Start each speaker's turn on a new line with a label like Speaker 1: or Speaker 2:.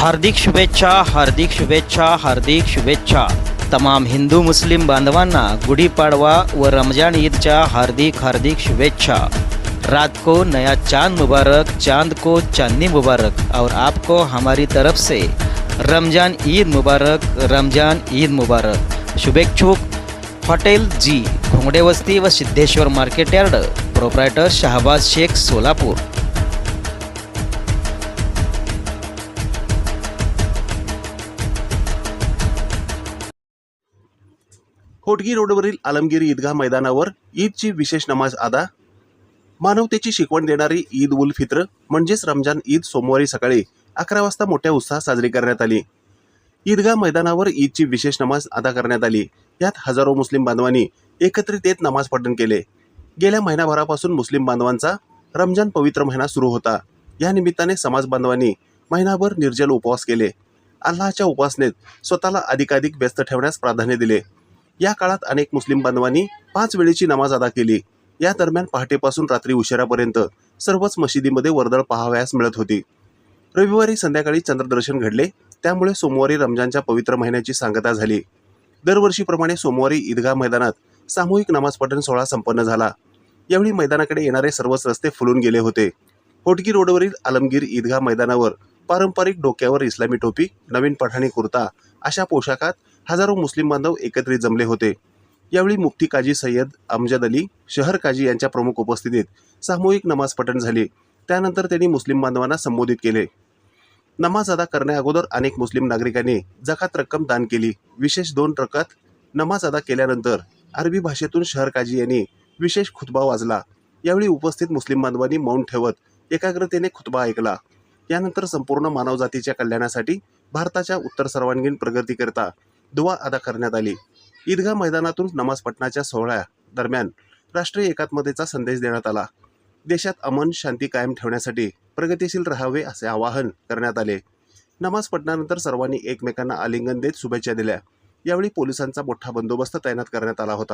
Speaker 1: हार्दिक शुभेच्छा हार्दिक शुभेच्छा हार्दिक शुभेच्छा. तमाम हिंदू मुस्लिम बांधवांना गुढीपाडवा व रमजान ईदच्या हार्दिक हार्दिक शुभेच्छा. रात को नया चांद मुबारक चांद को चांदनी मुबारक. और आपको हमारी तरफ से रमजान ईद मुबारक रमजान ईद मुबारक. शुभेच्छुक हॉटेल जी घोंगडे वस्ती व Siddheshwar market yard. Proprietor Shahbaz Shaikh Solapur.
Speaker 2: Hotgi रोडवरील आलमगिरी ईदगाह मैदानावर ईदची विशेष नमाज अदा मानवतेची शिकवण देणारी ईद उल फित्र म्हणजेच रमजान ईद सोमवारी सकाळी अकरा वाजता मोठ्या उत्साहात साजरी करण्यात आली. ईदगाह मैदानावर ईदची विशेष नमाज अदा करण्यात आली. यात हजारो मुस्लिम बांधवांनी एकत्रित येत नमाज पठण केले. गेल्या महिनाभरापासून मुस्लिम बांधवांचा रमजान पवित्र महिना सुरू होता. या निमित्ताने समाज बांधवांनी महिनाभर निर्जल उपवास केले. अल्लाच्या उपासनेत स्वतःला अधिकाधिक व्यस्त ठेवण्यास प्राधान्य दिले. या काळात अनेक मुस्लिम बांधवांनी पाच वेळेची नमाज अदा केली. या दरम्यान पहाटेपासून रात्री उशिरापर्यंत सर्वच मशिदीमध्ये वर्दळ पाहावयास मिळत होती. रविवारी संध्याकाळी चंद्रदर्शन घडले त्यामुळे सोमवारी रमजानच्या पवित्र महिन्याची सांगता झाली. दरवर्षीप्रमाणे सोमवारी ईदगाह मैदानात सामूहिक नमाज पठण सोहळा संपन्न झाला. यावेळी मैदानाकडे येणारे सर्वच रस्ते फुलून गेले होते. होटगी रोडवरील आलमगीर ईदगाह मैदानावर पारंपरिक डोक्यावर इस्लामी टोपी नवीन पठाणी कुर्ता अशा पोशाखात हजारो मुस्लिम बांधव एकत्रित जमले होते. यावेळी मुफ्ती काजी सय्यद अमजद अली शहर काजी यांच्या प्रमुख उपस्थितीत सामूहिक नमाज पठण झाले. त्यानंतर त्यांनी मुस्लिम बांधवांना संबोधित केले. नमाज अदा करण्याअगोदर अनेक मुस्लिम नागरिकांनी जकात रक्कम दान केली. विशेष दोन रकात नमाज अदा केल्यानंतर अरबी भाषेतून शहर काजी यांनी विशेष खुतबा वाजला. यावेळी उपस्थित मुस्लिम बांधवांनी मौन ठेवत एकाग्रतेने खुतबा ऐकला. यानंतर संपूर्ण मानवजातीच्या कल्याणासाठी भारताच्या उत्तर सर्वांगीण प्रगतीकरता दुवा अदा करण्यात आली. ईदगाह मैदानातून नमाज पठणाच्या सोहळ्या दरम्यान राष्ट्रीय एकात्मतेचा संदेश देण्यात आला. देशात अमन शांती कायम ठेवण्यासाठी प्रगतीशील राहावे असे आवाहन करण्यात आले. नमाज पठणानंतर सर्वांनी एकमेकांना आलिंगन देत शुभेच्छा दिल्या. यावेळी पोलिसांचा मोठा बंदोबस्त तैनात करण्यात आला होता.